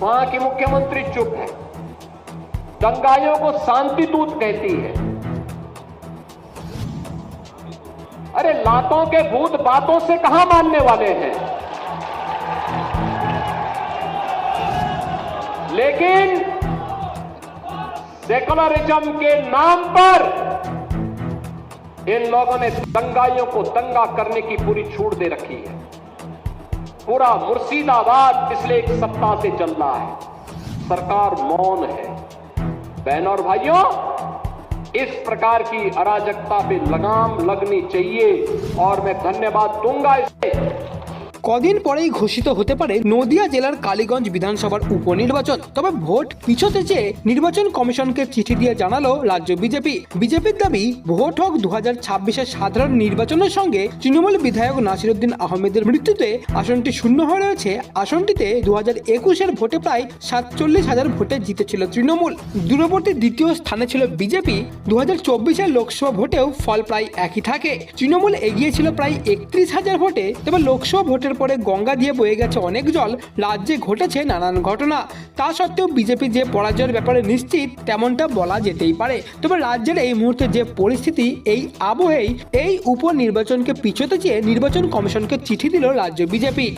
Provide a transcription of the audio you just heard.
वहाँ की मुख्यमंत्री चुप है। दंगाइयों को शांति दूत कहती है। अरे लातों के भूत बातों से कहाँ मानने वाले हैं? लेकिन सेकुलरिज्म के नाम पर इन लोगों ने दंगाइयों को दंगा करने की पूरी छूट दे रखी है। पूरा मुर्शिदाबाद पिछले एक सप्ताह से चल रहा है। सरकार मौन है। बहनों और भाइयों, इस प्रकार की अराजकता पे लगाम लगनी चाहिए और मैं धन्यवाद दूँगा इसे। কদিন পরেই ঘোষিত হতে পারে নদিয়া জেলার কালীগঞ্জ বিধানসভার উপনির্বাচন। তবে ভোট পিছোতে চেয়ে নির্বাচন কমিশনকে চিঠি দিয়ে জানালো রাজ্য বিজেপি। বিজেপির দাবি, ভোট হোক দু হাজার ছাব্বিশের সাধারণ নির্বাচনের সঙ্গে তৃণমূল বিধায়ক নাসিরুদ্দিন আহমেদের মৃত্যুতে আসনটি শূন্য হয়ে রয়েছে। আসনটিতে দু হাজার একুশের ভোটে প্রায় সাতচল্লিশ হাজার ভোটে জিতেছিল তৃণমূল। দূরবর্তী দ্বিতীয় স্থানে ছিল বিজেপি। দু হাজার চব্বিশের লোকসভা ভোটেও ফল প্রায় একই থাকে। তৃণমূল এগিয়েছিল প্রায় একত্রিশ হাজার ভোটে। তবে লোকসভা ভোটের পরে গঙ্গা দিয়ে বয়ে গেছে অনেক জল, রাজ্যে ঘটেছে নানান ঘটনা। তা সত্ত্বেও বিজেপি যে পরাজয়ের ব্যাপারে নিশ্চিত, তেমনটা বলা যেতেই পারে। তবে রাজ্যের এই মুহূর্তে যে পরিস্থিতি, এই আবহেই এই উপনির্বাচনকে পিছোতে চেয়ে নির্বাচন কমিশনকে চিঠি দিল রাজ্য বিজেপি।